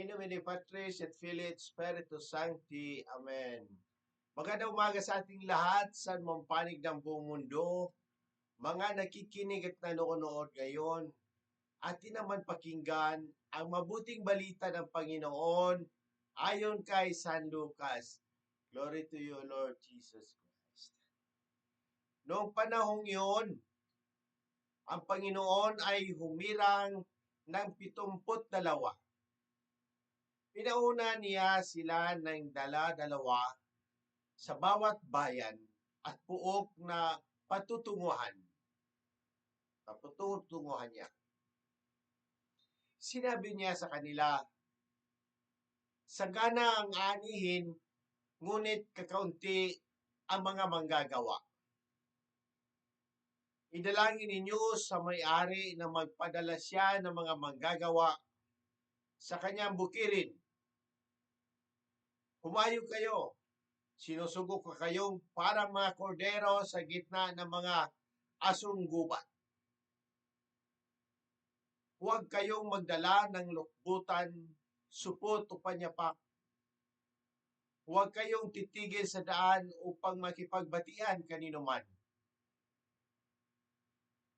In nomine Patris et Filii et Spiritus Sancti. Amen. Magandang umaga sa ating lahat sa mampanig ng buong mundo. Mga nakikinig at nanonood ngayon, atin naman pakinggan ang mabuting balita ng Panginoon ayon kay San Lucas. Glory to you, Lord Jesus Christ. Noong panahong yun, ang Panginoon ay humirang ng pitumput dalawa. Pinauna niya sila ng dala-dalawa sa bawat bayan at puok na patutunguhan. Patutunguhan niya. Sinabi niya sa kanila, Sagana ang anihin, ngunit kakaunti ang mga manggagawa. Idalangin ninyo sa may-ari na magpadala siya ng mga manggagawa sa kanyang bukirin. Humayo kayo. Sinusugok ko kayong parang mga kordero sa gitna ng mga asong gubat. Huwag kayong magdala ng lukbutan, supot o panyapak. Huwag kayong titigil sa daan upang makipagbatian kanino man.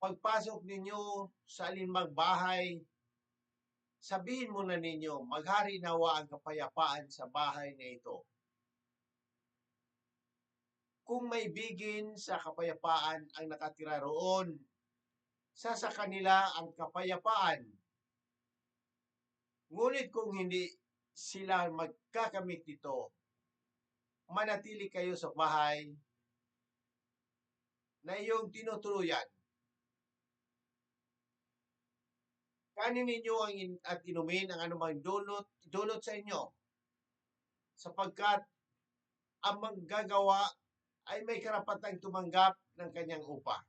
Pagpasok ninyo sa alinmang bahay, sabihin muna ninyo, maghari nawa ang kapayapaan sa bahay na ito. Kung may bigin sa kapayapaan ang nakatira roon, sa sa kanila ang kapayapaan. Ngunit kung hindi sila magkakamit dito, manatili kayo sa bahay na iyong tinutuluyan. Kanin ninyo ang in, at inumin ang anumang dulot, dulot sa inyo. Sapagkat ang manggagawa ay may karapatang tumanggap ng kanyang upa.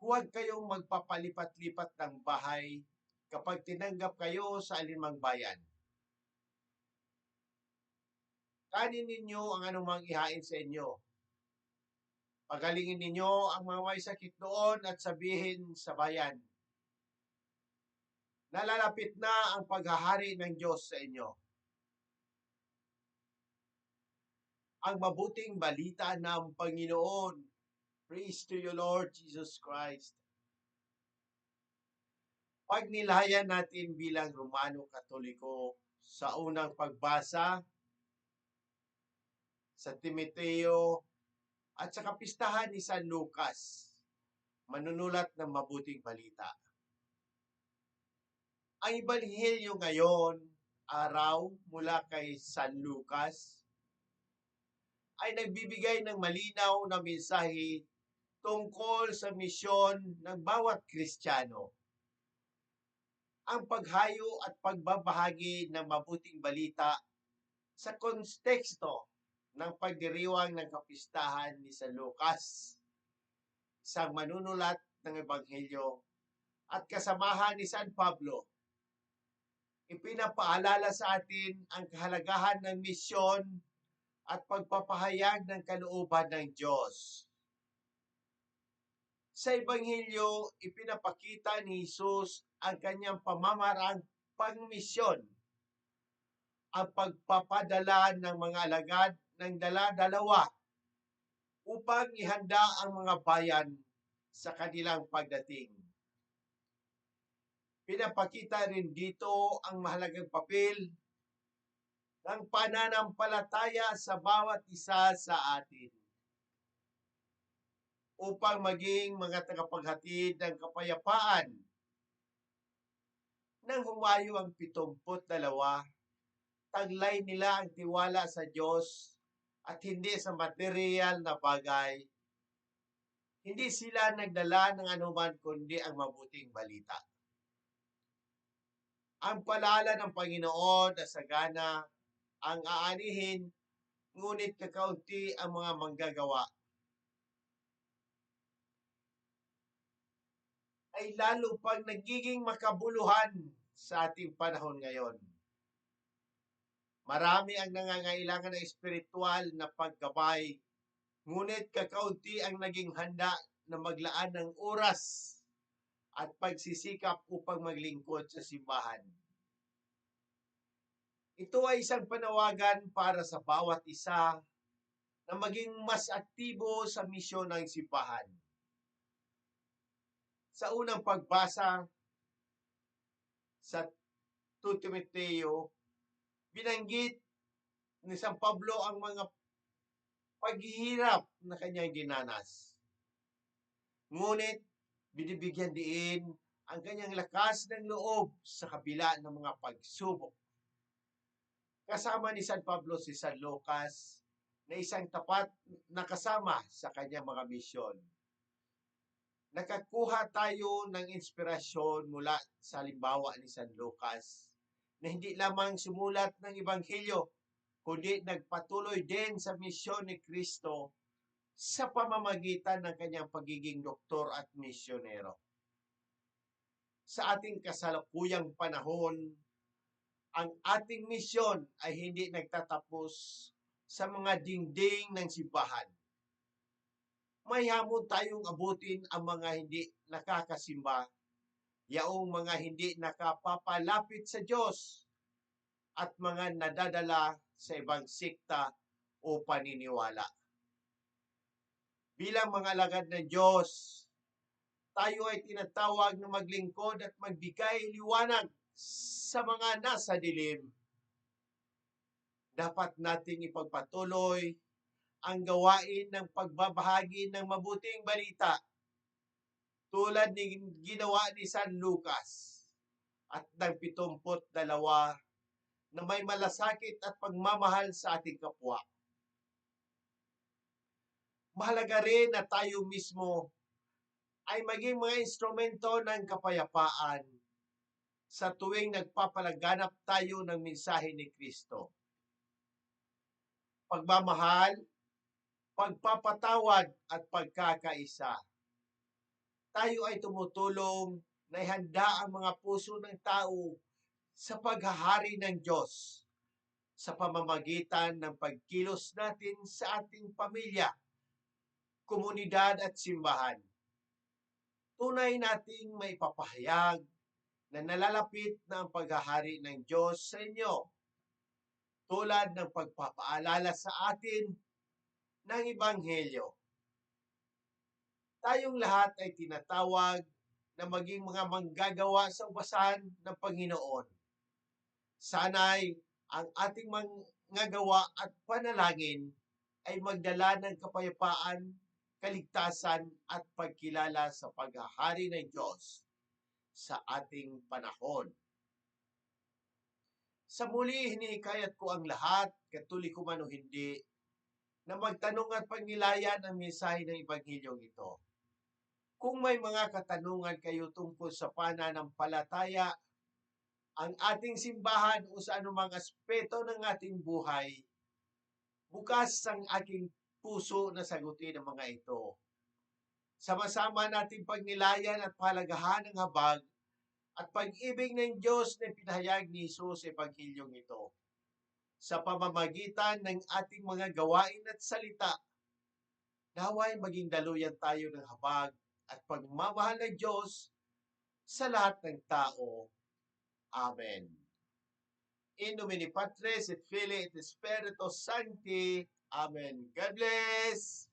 Huwag kayong magpapalipat-lipat ng bahay kapag tinanggap kayo sa alinmang bayan. Kanin ninyo ang anumang ihain sa inyo. Pagalingin ninyo ang mga may sakit doon at sabihin sa bayan, Nalalapit na ang paghahari ng Diyos sa inyo. Ang mabuting balita ng Panginoon. Praise to you, Lord Jesus Christ. Pag nilayan natin bilang Romano Katoliko sa unang pagbasa sa Timoteo at sa kapistahan ni San Lucas, manunulat ng mabuting balita. Ang Ibalhilyo ngayon, araw mula kay San Lucas, ay nagbibigay ng malinaw na mensahe tungkol sa misyon ng bawat Kristiyano. Ang paghayo at pagbabahagi ng mabuting balita sa konteksto ng pagdiriwang ng kapistahan ni San Lucas, isang manunulat ng Ebanghelyo at kasamahan ni San Pablo. Ipinapaalala sa atin ang kahalagahan ng misyon at pagpapahayag ng kalooban ng Diyos. Sa Ebanghelyo, ipinapakita ni Jesus ang kanyang pamamarang pangmisyon, ang pagpapadala ng mga alagad ng dala-dalawa upang ihanda ang mga bayan sa kanilang pagdating. Pinapakita rin dito ang mahalagang papel ng pananampalataya sa bawat isa sa atin upang maging mga tagapaghatid ng kapayapaan. Nang humayo ang pitumput dalawa, taglay nila ang tiwala sa Diyos at hindi sa material na bagay. Hindi sila nagdala ng anuman kundi ang mabuting balita. Ang palala ng Panginoon na sagana ang aanihin, ngunit kakaunti ang mga manggagawa. Ay lalo pang nagiging makabuluhan sa ating panahon ngayon. Marami ang nangangailangan ng espiritual na paggabay, ngunit kakaunti ang naging handa na maglaan ng oras at pagsisikap upang maglingkod sa simbahan. Ito ay isang panawagan para sa bawat isa na maging mas aktibo sa misyon ng simbahan. Sa unang pagbasa sa 2 Timoteo, binanggit ni San Pablo ang mga paghihirap na kanyang dinanas. Ngunit, binibigyan din ang kanyang lakas ng loob sa kabila ng mga pagsubok. Kasama ni San Pablo si San Lucas na isang tapat na kasama sa kanyang mga misyon. Nakakuha tayo ng inspirasyon mula sa halimbawa ni San Lucas na hindi lamang sumulat ng Ebanghelyo, kundi nagpatuloy din sa misyon ni Kristo sa pamamagitan ng kanyang pagiging doktor at misyonero. Sa ating kasalukuyang panahon, ang ating misyon ay hindi nagtatapos sa mga dingding ng simbahan. May hamon tayong abutin ang mga hindi nakakasimba, yaong mga hindi nakapapalapit sa Diyos, at mga nadadala sa ibang sikta o paniniwala. Bilang mga alagad ng Diyos, tayo ay tinatawag na maglingkod at magbigay liwanag sa mga nasa dilim. Dapat nating ipagpatuloy ang gawain ng pagbabahagi ng mabuting balita tulad ni ginawa ni San Lucas at ng pitumput dalawa na may malasakit at pagmamahal sa ating kapwa. Mahalaga rin na tayo mismo ay maging mga instrumento ng kapayapaan sa tuwing nagpapalaganap tayo ng mensahe ni Kristo. Pagmamahal, pagpapatawad at pagkakaisa. Tayo ay tumutulong na ihanda ang mga puso ng tao sa paghahari ng Diyos sa pamamagitan ng pagkilos natin sa ating pamilya, komunidad at simbahan. Tunay nating may papahayag na nalalapit na ang paghahari ng Diyos sa inyo tulad ng pagpapaalala sa atin ng Ebanghelyo. Tayong lahat ay tinatawag na maging mga manggagawa sa ubasan ng Panginoon. Sana'y ang ating mga gawa at panalangin ay magdala ng kapayapaan, kaligtasan at pagkilala sa paghahari ng Diyos sa ating panahon. Sa muli, hinikayat ko ang lahat, katulik ko man o hindi, na magtanong at pagnilayan ang mensahe ng Ebanghelyong ito. Kung may mga katanungan kayo tungkol sa pananampalataya, ang ating simbahan o sa anumang aspeto ng ating buhay, bukas ang aking puso na sagutin ang mga ito. Sama-sama nating pagnilayan at palagahan ng habag at pag-ibig ng Diyos na pinahayag ni Jesus sa Ebanghilyong ito. Sa pamamagitan ng ating mga gawain at salita, naway maging daluyan tayo ng habag at pagmamahal ng Diyos sa lahat ng tao. Amen. In nomine Patris et Filii et Spiritus Sancti. Amen. God bless!